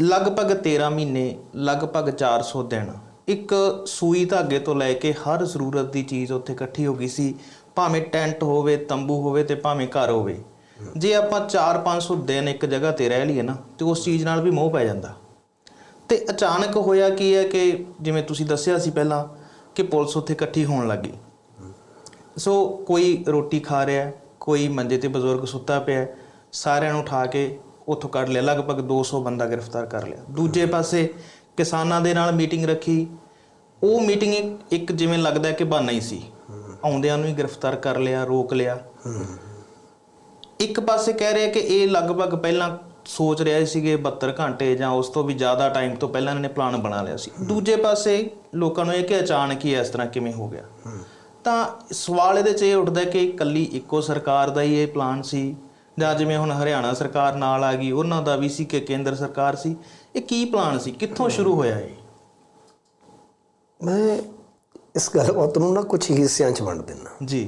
ਲਗਭਗ 13 ਮਹੀਨੇ, ਲਗਭਗ 400 ਦਿਨ। ਇੱਕ ਸੂਈ ਧਾਗੇ ਤੋਂ ਲੈ ਕੇ ਹਰ ਜ਼ਰੂਰਤ ਦੀ ਚੀਜ਼ ਉੱਥੇ ਇਕੱਠੀ ਹੋ ਗਈ ਸੀ। ਭਾਵੇਂ ਟੈਂਟ ਹੋਵੇ, ਤੰਬੂ ਹੋਵੇ ਤੇ ਭਾਵੇਂ ਘਰ ਹੋਵੇ। ਜੇ ਆਪਾਂ 4-500 ਦਿਨ ਇੱਕ ਜਗ੍ਹਾ ਤੇ ਰਹਿ ਲਈਏ ਨਾ, ਤੇ ਉਸ ਚੀਜ਼ ਨਾਲ ਵੀ ਮੋਹ ਪੈ ਜਾਂਦਾ। ਤੇ ਅਚਾਨਕ ਹੋਇਆ ਕੀ ਹੈ ਕਿ ਜਿਵੇਂ ਤੁਸੀਂ ਦੱਸਿਆ ਸੀ ਪਹਿਲਾਂ, ਕਿ ਪੁਲਿਸ ਉੱਥੇ ਇਕੱਠੀ ਹੋਣ ਲੱਗੀ ਸੋ ਕੋਈ ਰੋਟੀ ਖਾ ਰਿਹਾ, ਕੋਈ ਮੰਜੇ ਤੇ ਬਜ਼ੁਰਗ ਸੁੱਤਾ ਪਿਆ, ਸਾਰਿਆਂ ਨੂੰ ਉਠਾ ਕੇ ਉੱਥੋਂ ਕੱਢ ਲਿਆ, ਲਗਭਗ 200 ਬੰਦਾ ਗ੍ਰਿਫਤਾਰ ਕਰ ਲਿਆ। ਦੂਜੇ ਪਾਸੇ ਕਿਸਾਨਾਂ ਦੇ ਨਾਲ ਮੀਟਿੰਗ ਰੱਖੀ। ਉਹ ਮੀਟਿੰਗ ਇੱਕ- ਜਿਵੇਂ ਲੱਗਦਾ ਕਿ ਬਹਾਨਾ ਹੀ ਸੀ। ਆਉਂਦਿਆਂ ਨੂੰ ਹੀ ਗ੍ਰਿਫਤਾਰ ਕਰ ਲਿਆ, ਰੋਕ ਲਿਆ। ਇੱਕ ਪਾਸੇ ਕਹਿ ਰਿਹਾ ਕਿ ਇਹ ਲਗਭਗ ਪਹਿਲਾਂ ਸੋਚ ਰਿਹਾ ਸੀਗੇ 72 ਘੰਟੇ ਜਾਂ ਉਸ ਤੋਂ ਵੀ ਜ਼ਿਆਦਾ ਟਾਈਮ ਤੋਂ ਪਹਿਲਾਂ ਇਹਨਾਂ ਨੇ ਪਲਾਨ ਬਣਾ ਲਿਆ ਸੀ। ਦੂਜੇ ਪਾਸੇ ਲੋਕਾਂ ਨੂੰ ਇਹ ਕਿ ਅਚਾਨਕ ਹੀ ਇਸ ਤਰ੍ਹਾਂ ਕਿਵੇਂ ਹੋ ਗਿਆ। ਤਾਂ ਸਵਾਲ ਇਹਦੇ 'ਚ ਇਹ ਉੱਠਦਾ ਕਿ ਇਕੱਲੀ ਇੱਕੋ ਸਰਕਾਰ ਦਾ ਹੀ ਇਹ ਪਲਾਨ ਸੀ। ਜਾਂ ਜਿਵੇਂ ਹੁਣ ਹਰਿਆਣਾ ਸਰਕਾਰ ਨਾਲ ਆ ਗਈ ਉਹਨਾਂ ਦਾ ਵੀ ਸੀ ਕਿ ਕੇਂਦਰ ਸਰਕਾਰ ਸੀ। ਇਹ ਕੀ ਪਲਾਨ ਸੀ? ਕਿੱਥੋਂ ਸ਼ੁਰੂ ਹੋਇਆ ਇਹ? ਮੈਂ ਇਸ ਗੱਲਬਾਤ ਨੂੰ ਨਾ ਕੁਝ ਹਿੱਸਿਆਂ 'ਚ ਵੰਡ ਦਿੰਦਾ। ਜੀ।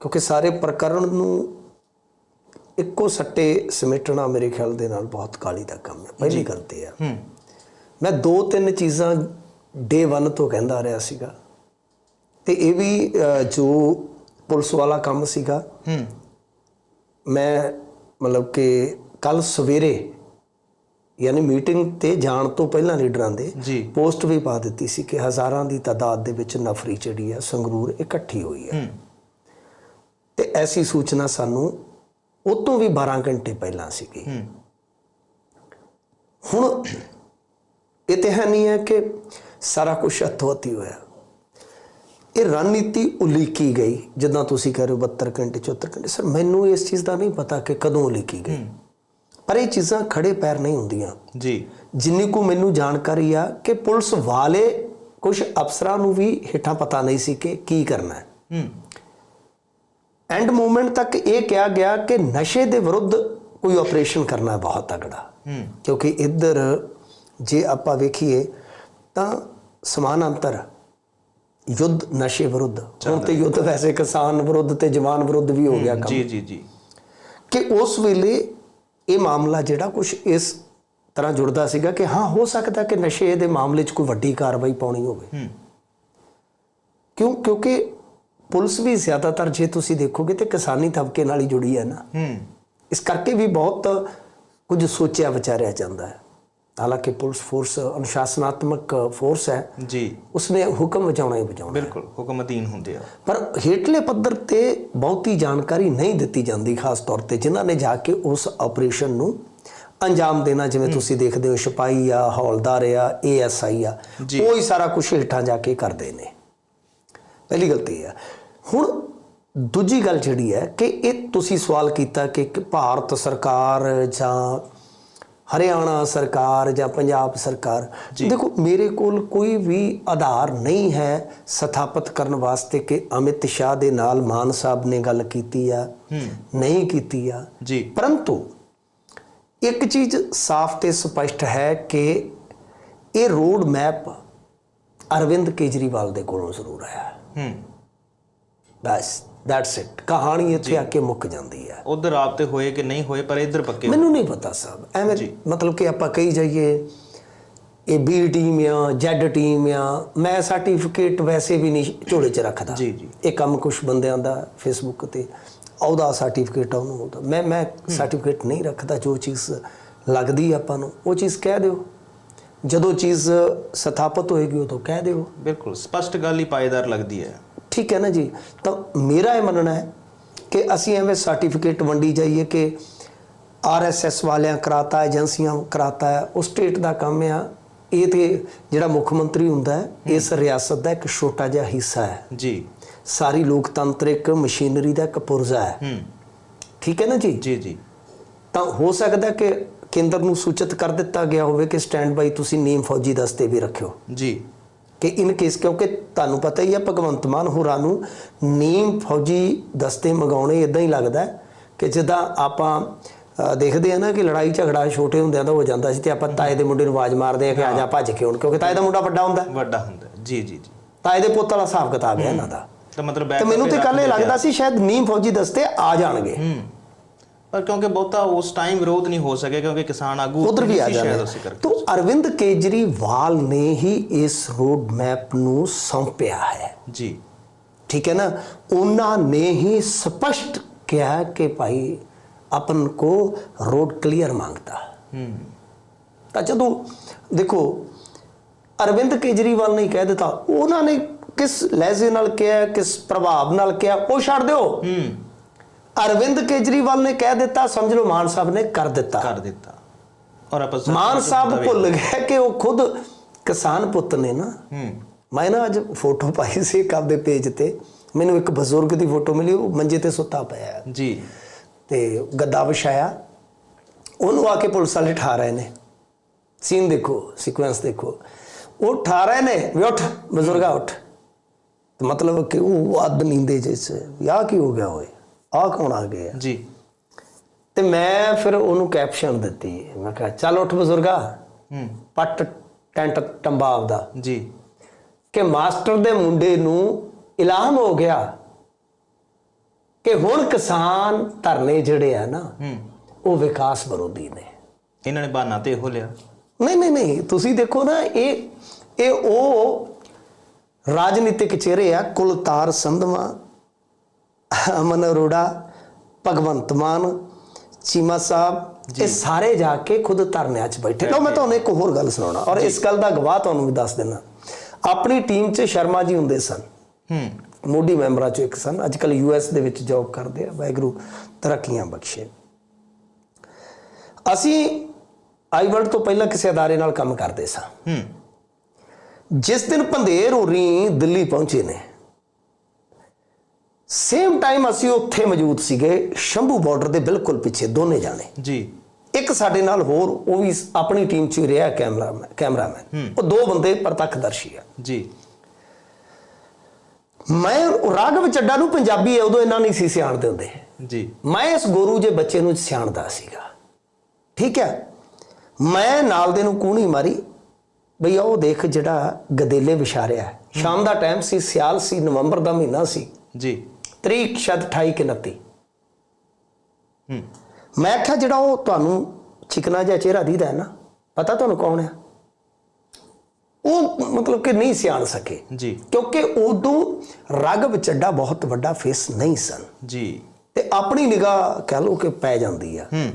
ਕਿਉਂਕਿ ਸਾਰੇ ਪ੍ਰਕਰਣ ਨੂੰ ਇੱਕੋ ਸੱਟੇ ਸਮੇਟਣਾ ਮੇਰੇ ਖਿਆਲ ਦੇ ਨਾਲ ਬਹੁਤ ਕਾਲੀ ਦਾ ਕੰਮ ਹੈ। ਪਹਿਲੀ ਗੱਲ ਤੇ ਆ। ਮੈਂ ਦੋ ਤਿੰਨ ਚੀਜ਼ਾਂ ਡੇ 1 ਤੋਂ ਕਹਿੰਦਾ ਰਿਹਾ ਸੀਗਾ। ਤੇ ਇਹ ਵੀ ਜੋ ਪੁਲਿਸ ਵਾਲਾ ਕੰਮ ਸੀਗਾ ਮੈਂ ਮਤਲਬ ਕਿ ਕੱਲ ਸਵੇਰੇ ਯਾਨੀ ਮੀਟਿੰਗ ਤੇ ਜਾਣ ਤੋਂ ਪਹਿਲਾਂ ਲੀਡਰਾਂ ਦੇ ਪੋਸਟ ਵੀ ਪਾ ਦਿੱਤੀ ਸੀ ਕਿ ਹਜ਼ਾਰਾਂ ਦੀ ਤਾਦਾਦ ਦੇ ਵਿੱਚ ਨਫਰੀ ਜਿਹੜੀ ਹੈ ਸੰਗਰੂਰ ਇਕੱਠੀ ਹੋਈ ਹੈ। ਤੇ ਐਸੀ ਸੂਚਨਾ ਸਾਨੂੰ ਉਹ ਤੋਂ ਵੀ 12 ਘੰਟੇ ਪਹਿਲਾਂ ਸੀਗੀ। ਹੁਣ ਇਹ ਤੇ ਹੈ ਨਹੀਂ ਹੈ ਕਿ ਸਾਰਾ ਕੁਝ ਹੱਥੋਂ-ਹੱਥੀ ਹੋਇਆ। ਇਹ ਰਣਨੀਤੀ ਉਲੀਕੀ ਗਈ ਜਿੱਦਾਂ ਤੁਸੀਂ ਕਹਿ ਰਹੇ ਹੋ 72 ਘੰਟੇ 74 ਘੰਟੇ। ਸਰ ਮੈਨੂੰ ਇਸ ਚੀਜ਼ ਦਾ ਨਹੀਂ ਪਤਾ ਕਿ ਕਦੋਂ ਉਲੀਕੀ ਗਈ। ਪਰ ਇਹ ਚੀਜ਼ਾਂ ਖੜੇ ਪੈਰ ਨਹੀਂ ਹੁੰਦੀਆਂ। ਜੀ। ਜਿੰਨੀ ਕੋ ਮੈਨੂੰ ਜਾਣਕਾਰੀ ਆ ਕਿ ਪੁਲਿਸ ਵਾਲੇ ਕੁਝ ਅਫਸਰਾਂ ਨੂੰ ਵੀ ਹਿੱਠਾਂ ਪਤਾ ਨਹੀਂ ਸੀ ਕਿ ਕੀ ਕਰਨਾ ਹੈ। ਹੂੰ। ਐਂਡ ਮੂਵਮੈਂਟ ਤੱਕ ਇਹ ਕਿਹਾ ਗਿਆ ਕਿ ਨਸ਼ੇ ਦੇ ਵਿਰੁੱਧ ਕੋਈ ਆਪਰੇਸ਼ਨ ਕਰਨਾ ਬਹੁਤ ਤਗੜਾ ਹੂੰ। ਕਿਉਂਕਿ ਇੱਧਰ ਜੇ ਆਪਾਂ ਵੇਖੀਏ ਤਾਂ ਸਮਾਨਾਂਤਰ ਯੁੱਧ ਨਸ਼ੇ ਵਿਰੁੱਧ। ਹੁਣ ਤੇ ਯੁੱਧ ਵੈਸੇ ਕਿਸਾਨ ਵਿਰੁੱਧ ਤੇ ਜਵਾਨ ਵਿਰੁੱਧ ਵੀ ਹੋ ਗਿਆ ਕੰਮ। ਜੀ ਜੀ। ਜੀ ਕਿ ਉਸ ਵੇਲੇ ਇਹ ਮਾਮਲਾ ਜਿਹੜਾ ਕੁਝ ਇਸ ਤਰ੍ਹਾਂ ਜੁੜਦਾ ਸੀਗਾ ਕਿ ਹਾਂ ਹੋ ਸਕਦਾ ਕਿ ਨਸ਼ੇ ਦੇ ਮਾਮਲੇ 'ਚ ਕੋਈ ਵੱਡੀ ਕਾਰਵਾਈ ਪਾਉਣੀ ਹੋਵੇ। ਕਿਉਂ ਕਿਉਂਕਿ ਪੁਲਿਸ ਵੀ ਜ਼ਿਆਦਾਤਰ ਜੇ ਤੁਸੀਂ ਦੇਖੋਗੇ ਤੇ ਕਿਸਾਨੀ ਤਬਕੇ ਨਾਲ ਹੀ ਜੁੜੀ ਹੈ ਨਾ। ਹੂੰ। ਇਸ ਕਰਕੇ ਵੀ ਬਹੁਤ ਕੁਝ ਸੋਚਿਆ ਵਿਚਾਰਿਆ ਜਾਂਦਾ ਹੈ। ਹਾਲਾਂਕਿ ਪੁਲਿਸ ਫੋਰਸ ਅਨੁਸ਼ਾਸਨਾਤਮਕ ਫੋਰਸ ਹੈ ਜੀ। ਉਸਨੇ ਹੁਕਮ ਵਜਾਉਣਾ ਹੀ ਵਜਾਉਣਾ। ਬਿਲਕੁਲ ਹੁਕਮ ਅਧੀਨ ਹੁੰਦੇ ਆ। ਪਰ ਹੇਠਲੇ ਪੱਧਰ ਤੇ ਬਹੁਤੀ ਜਾਣਕਾਰੀ ਨਹੀਂ ਦਿੱਤੀ ਜਾਂਦੀ ਖਾਸ ਤੌਰ ਤੇ ਜਿਨ੍ਹਾਂ ਨੇ ਜਾ ਕੇ ਉਸ ਆਪਰੇਸ਼ਨ ਨੂੰ ਅੰਜਾਮ ਦੇਣਾ ਜਿਵੇਂ ਤੁਸੀਂ ਦੇਖਦੇ ਹੋ ਸਿਪਾਹੀ ਆ ਹੌਲਦਾਰ ਆ ਏਐਸਆਈ ਆ ਜੀ। ਉਹ ਹੀ ਸਾਰਾ ਕੁਝ ਹੇਠਾਂ ਜਾ ਕੇ ਕਰਦੇ ਨੇ। ਪਹਿਲੀ ਗੱਲ ਤੇ ਇਹ ਆ। ਹੁਣ ਦੂਜੀ ਗੱਲ ਜਿਹੜੀ ਹੈ ਕਿ ਇਹ ਤੁਸੀਂ ਸਵਾਲ ਕੀਤਾ ਕਿ ਭਾਰਤ ਸਰਕਾਰ ਜਾਂ ਹਰਿਆਣਾ ਸਰਕਾਰ ਜਾਂ ਪੰਜਾਬ ਸਰਕਾਰ ਦੇਖੋ ਮੇਰੇ ਕੋਲ ਕੋਈ ਵੀ ਆਧਾਰ ਨਹੀਂ ਹੈ ਸਥਾਪਿਤ ਕਰਨ ਵਾਸਤੇ ਕਿ ਅਮਿਤ ਸ਼ਾਹ ਦੇ ਨਾਲ ਮਾਨ ਸਾਹਿਬ ਨੇ ਗੱਲ ਕੀਤੀ ਆ ਨਹੀਂ ਕੀਤੀ ਆ। ਜੀ। ਪਰੰਤੂ ਇੱਕ ਚੀਜ਼ ਸਾਫ਼ ਤੇ ਸਪਸ਼ਟ ਹੈ ਕਿ ਇਹ ਰੋਡ ਮੈਪ ਅਰਵਿੰਦ ਕੇਜਰੀਵਾਲ ਦੇ ਕੋਲੋਂ ਜ਼ਰੂਰ ਆਇਆ। ਹੈ। ਬਸ। ਦੈਟਸ ਇਟ ਕਹਾਣੀ ਇੱਥੇ ਆ ਕੇ ਮੁੱਕ ਜਾਂਦੀ ਹੈ। ਉਧਰ ਰਾਬਤੇ ਹੋਏ ਕਿ ਨਹੀਂ ਹੋਏ ਪਰ ਇੱਧਰ ਪੱਕੇ ਮੈਨੂੰ ਨਹੀਂ ਪਤਾ ਸਾਹਿਬ ਐਵੇਂ ਮਤਲਬ ਕਿ ਆਪਾਂ ਕਹੀ ਜਾਈਏ ਇਹ ਬੀ ਟੀਮ ਆ ਜ਼ੈਡ ਟੀਮ ਆ ਮੈਂ ਸਰਟੀਫਿਕੇਟ ਵੈਸੇ ਵੀ ਨਹੀਂ ਝੋਲੇ 'ਚ ਰੱਖਦਾ। ਜੀ, ਜੀ। ਇਹ ਕੰਮ ਕੁਝ ਬੰਦਿਆਂ ਦਾ ਫੇਸਬੁੱਕ ਤੇ ਉਹਦਾ ਸਰਟੀਫਿਕੇਟ ਉਹਨੂੰ ਉਹਦਾ। ਮੈਂ ਮੈਂ ਸਰਟੀਫਿਕੇਟ ਨਹੀਂ ਰੱਖਦਾ ਜੋ ਚੀਜ਼ ਲੱਗਦੀ ਆਪਾਂ ਨੂੰ ਉਹ ਚੀਜ਼ ਕਹਿ ਦਿਓ। ਜਦੋਂ ਚੀਜ਼ ਸਥਾਪਿਤ ਹੋਏਗੀ ਉਦੋਂ ਕਹਿ ਦਿਓ। ਬਿਲਕੁਲ। ਸਪਸ਼ਟ ਗੱਲ ਹੀ ਪਾਏਦਾਰ ਲੱਗਦੀ ਹੈ। ਠੀਕ ਹੈ ਨਾ ਜੀ? ਤਾਂ ਮੇਰਾ ਇਹ ਮੰਨਣਾ ਹੈ ਕਿ ਅਸੀਂ ਐਵੇਂ ਸਰਟੀਫਿਕੇਟ ਵੰਡੀ ਜਾਈਏ ਕਿ ਆਰਐਸਐਸ ਵਾਲਿਆਂ ਕਰਾਤਾ ਏਜੰਸੀਆਂ ਕਰਾਤਾ ਹੈ ਉਹ ਸਟੇਟ ਦਾ ਕੰਮ ਆ। ਇਹ ਤੇ ਜਿਹੜਾ ਮੁੱਖ ਮੰਤਰੀ ਹੁੰਦਾ ਹੈ ਇਸ ਰਿਆਸਤ ਦਾ ਇੱਕ ਛੋਟਾ ਜਿਹਾ ਹਿੱਸਾ ਹੈ। ਜੀ। ਸਾਰੀ ਲੋਕਤੰਤਰਿਕ ਮਸ਼ੀਨਰੀ ਦਾ ਇੱਕ ਪੁਰਜ਼ਾ ਹੈ। ਹੂੰ। ਠੀਕ ਹੈ ਨਾ ਜੀ? ਜੀ ਜੀ। ਤਾਂ ਹੋ ਸਕਦਾ ਕਿ ਕੇਂਦਰ ਨੂੰ ਸੂਚਿਤ ਕਰ ਦਿੱਤਾ ਗਿਆ ਹੋਵੇ ਕਿ ਸਟੈਂਡ ਬਾਈ ਤੁਸੀਂ ਨੀਮ ਫੌਜੀ ਦਸਤੇ ਵੀ ਰੱਖਿਓ। ਜੀ। ਕਿ ਇਨ ਕੇਸ ਕਿਉਂਕਿ ਤੁਹਾਨੂੰ ਪਤਾ ਹੀ ਹੈ ਭਗਵੰਤ ਮਾਨ ਹੋਰਾਂ ਨੂੰ ਨੀਮ ਫੌਜੀ ਦਸਤੇ ਮੰਗਾਉਣੇ ਇਦਾਂ ਹੀ ਲੱਗਦਾ ਕਿ ਜਿੱਦਾਂ ਆਪਾਂ ਦੇਖਦੇ ਆ ਨਾ ਕਿ ਲੜਾਈ ਝਗੜਾ ਛੋਟੇ ਹੁੰਦਿਆਂ ਦਾ ਹੋ ਜਾਂਦਾ ਸੀ ਤੇ ਆਪਾਂ ਤਾਏ ਦੇ ਮੁੰਡੇ ਨੂੰ ਆਵਾਜ਼ ਮਾਰਦੇ ਆ ਕਿ ਆ ਜਾ ਭੱਜ ਕੇ ਹੁਣ ਕਿਉਂਕਿ ਤਾਏ ਦਾ ਮੁੰਡਾ ਵੱਡਾ ਹੁੰਦਾ। ਵੱਡਾ ਹੁੰਦਾ। ਜੀ ਜੀ ਜੀ। ਤਾਏ ਦੇ ਪੁੱਤ ਵਾਲਾ ਹਿਸਾਬ ਕਿਤਾਬ ਹੈ ਇਹਨਾਂ ਦਾ। ਤਾਂ ਮਤਲਬ ਤੇ ਮੈਨੂੰ ਤੇ ਕੱਲ ਇਹ ਲੱਗਦਾ ਸੀ ਸ਼ਾਇਦ ਨੀਮ ਫੌਜੀ ਦਸਤੇ ਆ ਜਾਣਗੇ। ਹੂੰ। ਪਰ ਕਿਉਂਕਿ ਬਹੁਤਾ ਉਸ ਟਾਈਮ ਵਿਰੋਧ ਨਹੀਂ ਹੋ ਸਕਿਆ ਕਿਉਂਕਿ ਕਿਸਾਨ ਆਗੂ ਉਧਰ ਵੀ ਆ ਸੀ ਸ਼ਾਇਦ ਜਾਂਦੇ ਉਸੇ ਕਰਕੇ ਤੋ ਅਰਵਿੰਦ ਕੇਜਰੀਵਾਲ ਨੇ ਹੀ ਇਸ ਰੋਡ ਮੈਪ ਨੂੰ ਸੌਂਪਿਆ ਹੈ ਜੀ ਠੀਕ ਹੈ ਨਾ ਉਹਨਾਂ ਨੇ ਹੀ ਸਪਸ਼ਟ ਕਿਹਾ ਕਿ ਭਾਈ अपन को रोड क्लियर मांगता ਹੂੰ ਤਾਂ ਜਦੋਂ ਦੇਖੋ ਅਰਵਿੰਦ ਕੇਜਰੀਵਾਲ ਨੇ ਕਹਿ ਦਿੱਤਾ ਉਹਨਾਂ ਨੇ ਕਿਸ ਲਹਿਜ਼ੇ ਨਾਲ ਕਿਹਾ ਕਿਸ ਪ੍ਰਭਾਵ ਨਾਲ ਕਿਹਾ ਉਹ ਛੱਡ ਦਿਓ ਹੂੰ ਅਰਵਿੰਦ ਕੇਜਰੀਵਾਲ ਨੇ ਕਹਿ ਦਿੱਤਾ ਸਮਝ ਲਓ ਮਾਨ ਸਾਹਿਬ ਨੇ ਕਰ ਦਿੱਤਾ। ਕਰ ਦਿੱਤਾ। ਔਰ ਆਪਾਂ ਮਾਨ ਸਾਹਿਬ ਭੁੱਲ ਗਏ ਕਿ ਉਹ ਖੁਦ ਕਿਸਾਨ ਪੁੱਤ ਨੇ ਨਾ। ਹੂੰ। ਮੈਂ ਨਾ ਅੱਜ ਫੋਟੋ ਪਾਈ ਸੀ ਇੱਕ ਆਪਦੇ ਪੇਜ ਤੇ। ਮੈਨੂੰ ਇੱਕ ਬਜ਼ੁਰਗ ਦੀ ਫੋਟੋ ਮਿਲੀ ਉਹ ਮੰਜੇ ਤੇ ਸੁੱਤਾ ਪਿਆ। ਜੀ। ਤੇ ਗੱਦਾ ਵਿਛਾਇਆ। ਉਹਨੂੰ ਆ ਕੇ ਪੁਲਿਸ ਵਾਲੇ ਠਾ ਰਹੇ ਨੇ। ਸੀਨ ਦੇਖੋ ਸੀਕੁਐਂਸ ਦੇਖੋ। ਉਹ ਠਾ ਰਹੇ ਨੇ ਵੀ ਉੱਠ ਬਜ਼ੁਰਗਾ ਉੱਠ। ਮਤਲਬ ਕਿ ਉਹ ਅੱਧ ਨੀਂਦੇ ਜੈਸੇ ਯਾ ਕੀ ਹੋ ਗਿਆ ਓਏ? ਆ ਕੌਣ ਆ ਗਿਆ? ਜੀ। ਤੇ ਮੈਂ ਫਿਰ ਉਹਨੂੰ ਕੈਪਸ਼ਨ ਦਿੱਤੀ। ਮੈਂ ਕਿਹਾ ਚੱਲ ਉੱਠ ਬਜ਼ੁਰਗਾ। ਹੂੰ। ਪੱਟ ਟੈਂਟ ਟੰਬਾ ਆਪਦਾ। ਜੀ। ਕਿ ਮਾਸਟਰ ਦੇ ਮੁੰਡੇ ਨੂੰ ਇਲਾਮ ਹੋ ਗਿਆ ਕਿ ਹੁਣ ਕਿਸਾਨ ਧਰਨੇ ਜਿਹੜੇ ਆ ਨਾ ਉਹ ਵਿਕਾਸ ਵਿਰੋਧੀ ਨੇ। ਇਹਨਾਂ ਨੇ ਬਹਾਨਾ ਤੇ ਇਹੋ ਲਿਆ। ਨਹੀਂ ਨਹੀਂ ਨਹੀਂ। ਤੁਸੀਂ ਦੇਖੋ ਨਾ ਇਹ ਇਹ ਉਹ ਰਾਜਨੀਤਿਕ ਚਿਹਰੇ ਆ ਕੁਲਤਾਰ ਸੰਧਵਾ ਅਮਨ ਅਰੋੜਾ ਭਗਵੰਤ ਮਾਨ ਚੀਮਾ ਸਾਹਿਬ ਇਹ ਸਾਰੇ ਜਾ ਕੇ ਖੁਦ ਧਰਨਿਆਂ 'ਚ ਬੈਠੇ। ਲਓ ਮੈਂ ਤੁਹਾਨੂੰ ਇੱਕ ਹੋਰ ਗੱਲ ਸੁਣਾਉਣਾ ਔਰ ਇਸ ਗੱਲ ਦਾ ਗਵਾਹ ਤੁਹਾਨੂੰ ਵੀ ਦੱਸ ਦਿੰਦਾ ਆਪਣੀ ਟੀਮ 'ਚ ਸ਼ਰਮਾ ਜੀ ਹੁੰਦੇ ਸਨ। ਹੂੰ। ਮੋਢੀ ਮੈਂਬਰਾਂ ਚੋਂ ਇੱਕ ਸਨ। ਅੱਜ ਕੱਲ ਯੂਐਸ ਦੇ ਵਿੱਚ ਜੌਬ ਕਰਦੇ ਆ ਵਾਹਿਗੁਰੂ ਤਰੱਕੀਆਂ ਬਖਸ਼ੇ। ਅਸੀਂ ਆਈਵਰਡ ਤੋਂ ਪਹਿਲਾਂ ਕਿਸੇ ਅਦਾਰੇ ਨਾਲ ਕੰਮ ਕਰਦੇ ਸਾਂ। ਹੂੰ। ਜਿਸ ਦਿਨ ਪੰਧੇਰ ਹੋਰੀ ਦਿੱਲੀ ਪਹੁੰਚੇ ਨੇ ਸੇਮ ਟਾਈਮ ਅਸੀਂ ਉੱਥੇ ਮੌਜੂਦ ਸੀਗੇ ਸ਼ੰਭੂ ਬਾਰਡਰ ਦੇ ਬਿਲਕੁਲ ਪਿੱਛੇ ਦੋਨੇ ਜਾਣੇ। ਜੀ। ਇੱਕ ਸਾਡੇ ਨਾਲ ਹੋਰ ਉਹ ਵੀ ਆਪਣੀ ਟੀਮ 'ਚ ਹੀ ਰਿਹਾ ਕੈਮਰਾ ਕੈਮਰਾਮੈਨ ਉਹ ਦੋ ਬੰਦੇ ਪ੍ਰਤੱਖਦਰਸ਼ੀ ਆ। ਜੀ। ਮੈਂ ਰਾਘਵ ਚੱਡਾ ਨੂੰ ਪੰਜਾਬੀ ਹੈ ਉਦੋਂ ਇਹਨਾਂ ਨਹੀਂ ਸੀ ਸਿਆਣਦੇ ਹੁੰਦੇ ਜੀ। ਮੈਂ ਇਸ ਗੁਰੂ ਜੇ ਬੱਚੇ ਨੂੰ ਸਿਆਣਦਾ ਸੀਗਾ। ਠੀਕ ਹੈ? ਮੈਂ ਨਾਲ ਦੇ ਨੂੰ ਕੂਣੀ ਮਾਰੀ ਬਈ ਉਹ ਦੇਖ ਜਿਹੜਾ ਗਦੇਲੇ ਵਿਛਾਰਿਆ। ਸ਼ਾਮ ਦਾ ਟਾਈਮ ਸੀ ਸਿਆਲ ਸੀ ਨਵੰਬਰ ਦਾ ਮਹੀਨਾ ਸੀ। ਜੀ। ਤਰੀਕ ਸ਼ਾਇਦ 28 ਕਿ 29 ਹੂੰ ਮੈਂ ਆਖਿਆ ਜਿਹੜਾ ਉਹ ਤੁਹਾਨੂੰ ਚਿਕਨਾ ਜਿਹਾ ਚਿਹਰਾ ਦੀਦਾ ਹੈ ਨਾ ਪਤਾ ਤੁਹਾਨੂੰ ਕੌਣ ਹੈ? ਉਹ ਮਤਲਬ ਕਿ ਨਹੀਂ ਸਿਆਣ ਸਕੇ। ਜੀ। ਕਿਉਂਕਿ ਉਦੋਂ ਰਗਵ ਚੱਡਾ ਬਹੁਤ ਵੱਡਾ ਫੇਸ ਨਹੀਂ ਸਨ। ਜੀ। ਤੇ ਆਪਣੀ ਨਿਗਾਹ ਕਹਿ ਲਓ ਕਿ ਪੈ ਜਾਂਦੀ ਆ। ਹੂੰ।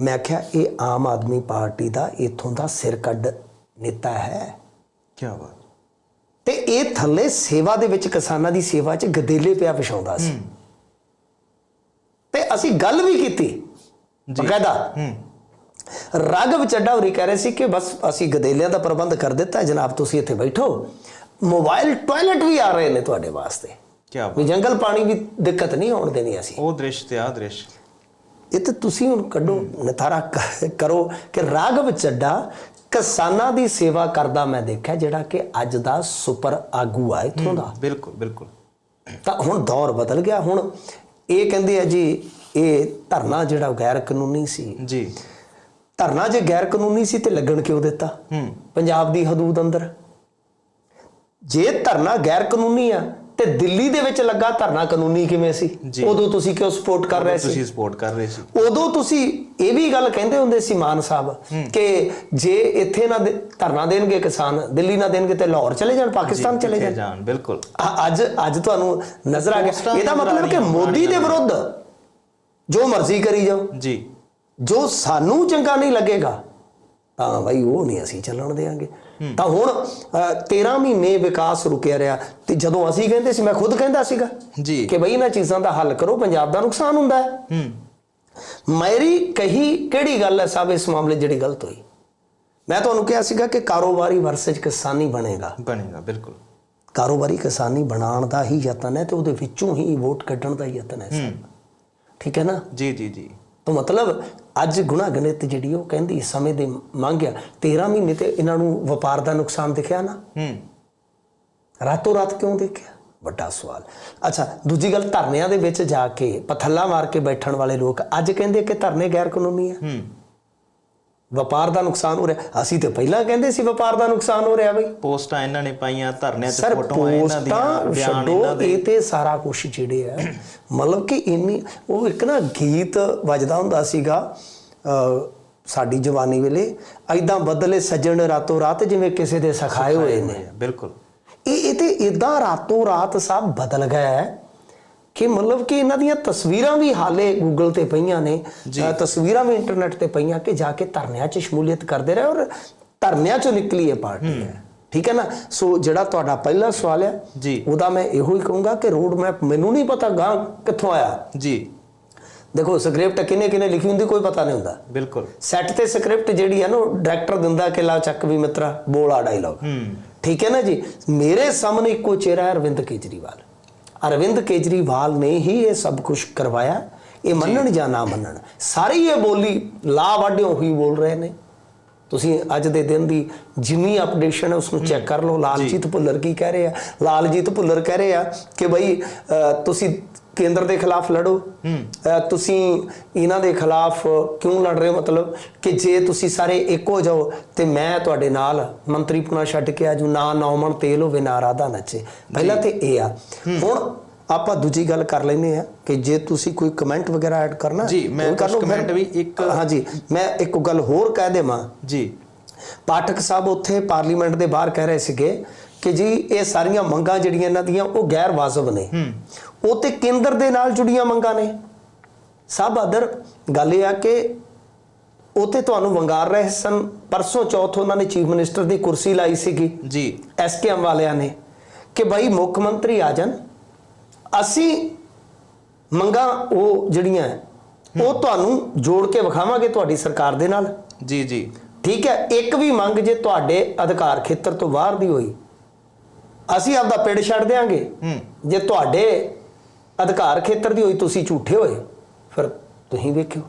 ਮੈਂ ਕਿਹਾ ਇਹ ਆਮ ਆਦਮੀ ਪਾਰਟੀ ਦਾ ਇਥੋਂ ਦਾ ਸਿਰ ਕੱਢ ਨੇਤਾ ਹੈ। ਕੀ ਬਾਤ। ਤੇ ਇਹ ਥੱਲੇ ਸੇਵਾ ਦੇ ਵਿੱਚ ਕਿਸਾਨਾਂ ਦੀ ਸੇਵਾ 'ਚ ਗਦੇਲੇ ਪਿਆ ਵਿਛਾਉਂਦਾ ਸੀ। ਤੇ ਅਸੀਂ ਗੱਲ ਵੀ ਕੀਤੀ ਬਕਾਇਦਾ। ਹੂੰ। ਰਾਘਵ ਚੱਡਾ ਹੋਰੀ ਕਹਿ ਰਹੇ ਸੀ ਕਿ ਬਸ ਅਸੀਂ ਗਦੇਲਿਆਂ ਦਾ ਪ੍ਰਬੰਧ ਕਰ ਦਿੱਤਾ ਜਨਾਬ ਤੁਸੀਂ ਇੱਥੇ ਬੈਠੋ। ਮੋਬਾਈਲ ਟਾਇਲਟ ਵੀ ਆ ਰਹੇ ਨੇ ਤੁਹਾਡੇ ਵਾਸਤੇ। ਕੀ ਬਾਤ। ਵੀ ਜੰਗਲ ਪਾਣੀ ਵੀ ਦਿੱਕਤ ਨਹੀਂ ਆਉਣ ਦੇਣੀ ਅਸੀਂ। ਉਹ ਦ੍ਰਿਸ਼ ਤੇ ਆ ਦ੍ਰਿਸ਼। ਇਹ ਤੇ ਤੁਸੀਂ ਹੁਣ ਕੱਢੋ ਨਥਾਰਾ ਕ- ਕਰੋ ਕਿ ਰਾਘਵ ਚੱਡਾ ਕਿਸਾਨਾਂ ਦੀ ਸੇਵਾ ਕਰਦਾ ਮੈਂ ਦੇਖਿਆ ਜਿਹੜਾ ਕਿ ਅੱਜ ਦਾ ਸੁਪਰ ਆਗੂ ਆ ਇਥੋਂ ਦਾ। ਬਿਲਕੁਲ ਬਿਲਕੁਲ। ਤਾਂ ਹੁਣ ਦੌਰ ਬਦਲ ਗਿਆ। ਹੁਣ ਇਹ ਕਹਿੰਦੇ ਆ ਜੀ ਇਹ ਧਰਨਾ ਜਿਹੜਾ ਗੈਰ ਕਾਨੂੰਨੀ ਸੀ। ਜੀ। ਧਰਨਾ ਜੇ ਗੈਰ ਕਾਨੂੰਨੀ ਸੀ ਤੇ ਲੱਗਣ ਕਿਉਂ ਦਿੱਤਾ? ਹੂੰ। ਪੰਜਾਬ ਦੀ ਹਦੂਦ ਅੰਦਰ। ਜੇ ਧਰਨਾ ਗੈਰ ਕਾਨੂੰਨੀ ਆ ਤੇ ਦਿੱਲੀ ਦੇ ਵਿੱਚ ਲੱਗਾ ਧਰਨਾ ਕਾਨੂੰਨੀ ਕਿਵੇਂ ਸੀ। ਉਦੋਂ ਤੁਸੀਂ ਕਿਉਂ ਸਪੋਰਟ ਕਰ ਰਹੇ ਸੀ ਤੁਸੀਂ ਸਪੋਰਟ ਕਰ ਰਹੇ ਸੀ। ਉਦੋਂ ਤੁਸੀਂ ਇਹ ਵੀ ਗੱਲ ਕਹਿੰਦੇ ਹੁੰਦੇ ਸੀ ਮਾਨ ਸਾਹਿਬ ਕਿ ਜੇ ਇੱਥੇ ਨਾ ਧਰਨਾ ਦੇਣਗੇ ਕਿਸਾਨ ਦਿੱਲੀ ਨਾ ਦੇਣਗੇ ਤੇ ਲਾਹੌਰ ਚਲੇ ਜਾਣ ਪਾਕਿਸਤਾਨ ਚਲੇ ਜਾਣ। ਬਿਲਕੁਲ। ਅੱਜ ਅੱਜ ਤੁਹਾਨੂੰ ਨਜ਼ਰ ਆ ਗਿਆ। ਇਹਦਾ ਮਤਲਬ ਕਿ ਮੋਦੀ ਦੇ ਵਿਰੁੱਧ ਜੋ ਮਰਜ਼ੀ ਕਰੀ ਜਾਓ। ਜੀ। ਜੋ ਸਾਨੂੰ ਚੰਗਾ ਨਹੀਂ ਲੱਗੇਗਾ ਤਾਂ ਭਾਈ ਉਹ ਨਹੀਂ ਅਸੀਂ ਚੱਲਣ ਦੇਾਂਗੇ। ਤਾਂ ਹੁਣ ਅ, 13 ਮਹੀਨੇ ਵਿਕਾਸ ਰੁਕਿਆ ਰਿਹਾ ਤੇ ਜਦੋਂ ਅਸੀਂ ਕਹਿੰਦੇ ਸੀ ਮੈਂ ਖੁਦ ਕਹਿੰਦਾ ਸੀਗਾ ਜੀ। ਕਿ ਬਈ ਇਹਨਾਂ ਚੀਜ਼ਾਂ ਦਾ ਹੱਲ ਕਰੋ ਪੰਜਾਬ ਦਾ ਨੁਕਸਾਨ ਹੁੰਦਾ ਹੈ। ਹੂੰ। ਮੇਰੀ ਕਹੀ ਕਿਹੜੀ ਗੱਲ ਹੈ ਸਾਹਿਬ ਇਸ ਮਾਮਲੇ ਜਿਹੜੀ ਗਲਤ ਹੋਈ? ਮੈਂ ਤੁਹਾਨੂੰ ਕਿਹਾ ਸੀਗਾ ਕਿ ਕਾਰੋਬਾਰੀ ਵਰਸਜ ਕਿਸਾਨੀ ਬਣੇਗਾ। ਬਣੇਗਾ ਬਿਲਕੁਲ। ਕਾਰੋਬਾਰੀ ਕਿਸਾਨੀ ਬਣਾਉਣ ਦਾ ਹੀ ਯਤਨ ਹੈ ਤੇ ਉਹਦੇ ਵਿੱਚੋਂ ਹੀ ਵੋਟ ਕੱਢਣ ਦਾ ਯਤਨ ਹੈ ਹੂੰ। ਠੀਕ ਹੈ ਨਾ? ਜੀ ਜੀ ਜੀ। ਤਾਂ ਮਤਲਬ ਅੱਜ ਗੁਣਾ ਗਣਿਤ ਜਿਹੜੀ ਉਹ ਕਹਿੰਦੀ ਸਮੇਂ ਦੇ ਮੰਗਿਆ 13 ਮਹੀਨੇ ਤੇ ਇਹਨਾਂ ਨੂੰ ਵਪਾਰ ਦਾ ਨੁਕਸਾਨ ਦਿਖਿਆ ਨਾ? ਹੂੰ। ਰਾਤੋਂ ਰਾਤ ਕਿਉਂ ਦੇਖਿਆ? ਵੱਡਾ ਸਵਾਲ। ਅੱਛਾ ਦੂਜੀ ਗੱਲ ਧਰਨਿਆਂ ਦੇ ਵਿੱਚ ਜਾ ਕੇ ਪਥੱਲਾ ਮਾਰ ਕੇ ਬੈਠਣ ਵਾਲੇ ਲੋਕ ਅੱਜ ਕਹਿੰਦੇ ਕਿ ਧਰਨੇ ਗੈਰ ਕਾਨੂੰਨੀ ਆ। ਹੂੰ। ਵਪਾਰ ਦਾ ਨੁਕਸਾਨ ਹੋ ਰਿਹਾ। ਅਸੀਂ ਤੇ ਪਹਿਲਾਂ ਕਹਿੰਦੇ ਸੀ ਵਪਾਰ ਦਾ ਨੁਕਸਾਨ ਹੋ ਰਿਹਾ ਬਈ। ਪੋਸਟਾਂ ਇਹਨਾਂ ਨੇ ਪਾਈਆਂ ਧਰਨਿਆਂ 'ਚ ਫੋਟੋਆਂ ਇਹਨਾਂ ਦੀਆਂ ਬਿਆਨ ਇਹਨਾਂ ਦੇ। ਇਹ ਤੇ ਸਾਰਾ ਕੁਝ ਜਿਹੜੇ ਆ ਮਤਲਬ ਕਿ ਇੰਨੀ ਉਹ ਇੱਕ ਨਾ ਗੀਤ ਵੱਜਦਾ ਹੁੰਦਾ ਸੀਗਾ ਸਾਡੀ ਜਵਾਨੀ ਵੇਲੇ ਐਦਾਂ ਬਦਲੇ ਸੱਜਣ ਰਾਤੋਂ ਰਾਤ ਜਿਵੇਂ ਕਿਸੇ ਦੇ ਸਖਾਏ ਹੋਏ ਨੇ। ਬਿਲਕੁਲ। ਇਹ ਇਹ ਤੇ ਇਦਾਂ ਰਾਤੋਂ ਰਾਤ ਸਭ ਬਦਲ ਗਿਆ ਹੈ ਕਿ ਮਤਲਬ ਕਿ ਇਹਨਾਂ ਦੀਆਂ ਤਸਵੀਰਾਂ ਵੀ ਹਾਲੇ ਗੂਗਲ ਤੇ ਪਈਆਂ ਨੇ ਤਸਵੀਰਾਂ ਵੀ ਇੰਟਰਨੈਟ ਤੇ ਪਈਆਂ ਕਿ ਜਾ ਕੇ ਧਰਨਿਆਂ 'ਚ ਸ਼ਮੂਲੀਅਤ ਕਰਦੇ ਰਹੇ ਔਰ ਧਰਨਿਆਂ 'ਚੋਂ ਨਿਕਲੀ ਇਹ ਪਾਰਟੀ ਹੈ। ਠੀਕ ਹੈ ਨਾ? ਸੋ ਜਿਹੜਾ ਤੁਹਾਡਾ ਪਹਿਲਾ ਸਵਾਲ ਹੈ ਜੀ। ਉਹਦਾ ਮੈਂ ਇਹੋ ਹੀ ਕਹੂੰਗਾ ਕਿ ਰੋਡ ਮੈਪ ਮੈਨੂੰ ਨਹੀਂ ਪਤਾ ਗਾਂ ਕਿੱਥੋਂ ਆਇਆ। ਜੀ। ਦੇਖੋ ਸਕ੍ਰਿਪਟ ਕਿਨੇ ਕਿਨੇ ਲਿਖੀ ਹੁੰਦੀ ਕੋਈ ਪਤਾ ਨਹੀਂ ਹੁੰਦਾ। ਬਿਲਕੁਲ। ਸੈੱਟ ਤੇ ਸਕ੍ਰਿਪਟ ਜਿਹੜੀ ਹੈ ਨਾ ਡਾਇਰੈਕਟਰ ਦਿੰਦਾ ਕਿ ਲਾ ਚੱਕ ਵੀ ਮਿੱਤਰਾ ਬੋਲਾ ਡਾਇਲੌਗ ਹੂੰ। ਠੀਕ ਹੈ ਨਾ ਜੀ? ਮੇਰੇ ਸਾਹਮਣੇ ਇੱਕੋ ਚਿਹਰਾ ਹੈ ਅਰਵਿੰਦ ਕੇਜਰੀਵਾਲ। ਅਰਵਿੰਦ ਕੇਜਰੀਵਾਲ ਨੇ ਹੀ ਇਹ ਸਭ ਕੁਝ ਕਰਵਾਇਆ। ਇਹ ਮੰਨਣ ਜਾਂ ਨਾ ਮੰਨਣ ਸਾਰੀ ਇਹ ਬੋਲੀ ਲਾ ਵਾਢਿਓ ਹੀ ਬੋਲ ਰਹੇ ਨੇ। ਤੁਸੀਂ ਅੱਜ ਦੇ ਦਿਨ ਦੀ ਜਿੰਨੀ ਅਪਡੇਸ਼ਨ ਹੈ ਉਸ ਨੂੰ ਚੈੱਕ ਕਰ ਲਓ। ਲਾਲਜੀਤ ਭੁੱਲਰ ਕੀ ਕਹਿ ਰਹੇ? ਆ ਲਾਲਜੀਤ ਭੁੱਲਰ ਕਹਿ ਰਹੇ ਆ ਕਿ ਬਈ ਤੁਸੀਂ ਕੇਂਦਰ ਦੇ ਖਿਲਾਫ ਲੜੋ। ਤੁਸੀਂ ਇਹਨਾਂ ਦੇ ਖਿਲਾਫ ਕਿਉਂ ਲੜ ਰਹੇ ਹੋ? ਮਤਲਬ ਕਿ ਜੇ ਤੁਸੀਂ ਸਾਰੇ ਇੱਕ ਹੋ ਜਾਓ ਤੇ ਮੈਂ ਤੁਹਾਡੇ ਨਾਲ ਮੰਤਰੀ ਪੁਣਾ ਛੱਡ ਕੇ ਆਜੂ। ਨਾ ਨੌਮਨ ਤੇਲ ਹੋਵੇ ਨਾ ਰਾਧਾ ਨੱਚੇ। ਪਹਿਲਾਂ ਤੇ ਇਹ ਆ। ਹੁਣ ਆਪਾਂ ਦੂਜੀ ਗੱਲ ਕਰ ਲੈਨੇ ਆ ਕਿ ਜੇ ਤੁਸੀਂ ਕੋਈ ਕਮੈਂਟ ਵਗੈਰਾ ਐਡ ਕਰਨਾ ਜੀ, ਮੈਂ comment ਵੀ ਇੱਕ- ਹਾਂਜੀ ਮੈਂ ਇੱਕ ਗੱਲ ਹੋਰ ਕਹਿ ਦੇਵਾਂ। ਜੀ। ਪਾਠਕ ਸਾਹਿਬ ਉੱਥੇ ਪਾਰਲੀਮੈਂਟ ਦੇ ਬਾਹਰ ਕਹਿ ਰਹੇ ਸੀਗੇ ਕਿ ਜੀ ਇਹ ਸਾਰੀਆਂ ਮੰਗਾਂ ਜਿਹੜੀਆਂ ਇਹਨਾਂ ਦੀਆਂ ਉਹ ਗੈਰ ਵਾਜਬ ਨੇ। ਉਹ ਤੇ ਕੇਂਦਰ ਦੇ ਨਾਲ ਜੁੜੀਆਂ ਮੰਗਾਂ ਨੇ। ਸਭ ਅਦਰ ਗੱਲ ਇਹ ਆ ਕਿ ਉਹ ਤੇ ਤੁਹਾਨੂੰ ਵੰਗਾਰ ਰਹੇ ਸਨ। ਪਰਸੋਂ ਚੌਥ ਉਹਨਾਂ ਨੇ ਚੀਫ ਮਿਨਿਸਟਰ ਦੀ ਕੁਰਸੀ ਲਾਈ ਸੀਗੀ। ਜੀ। ਐਸਕੇਐਮ ਵਾਲਿਆਂ ਨੇ ਕਿ ਭਾਈ ਮੁੱਖ ਮੰਤਰੀ ਆ ਜਾਣ। ਅਸੀਂ ਮੰਗਾਂ ਉਹ ਜਿਹੜੀਆਂ ਉਹ ਤੁਹਾਨੂੰ ਜੋੜ ਕੇ ਵਿਖਾਵਾਂਗੇ ਤੁਹਾਡੀ ਸਰਕਾਰ ਦੇ ਨਾਲ। ਜੀ ਜੀ। ਠੀਕ ਹੈ ਇੱਕ ਵੀ ਮੰਗ ਜੇ ਤੁਹਾਡੇ ਅਧਿਕਾਰ ਖੇਤਰ ਤੋਂ ਬਾਹਰ ਦੀ ਹੋਈ ਅਸੀਂ ਆਪਦਾ ਪਿੰਡ ਛੱਡ ਦੇਾਂਗੇ ਜੇ ਤੁਹਾਡੇ ਅਧਿਕਾਰ ਖੇਤਰ ਦੀ ਹੋਈ ਤੁਸੀਂ ਝੂਠੇ ਹੋਏ ਫਿਰ ਤੁਸੀਂ ਵੇਖਿਓ।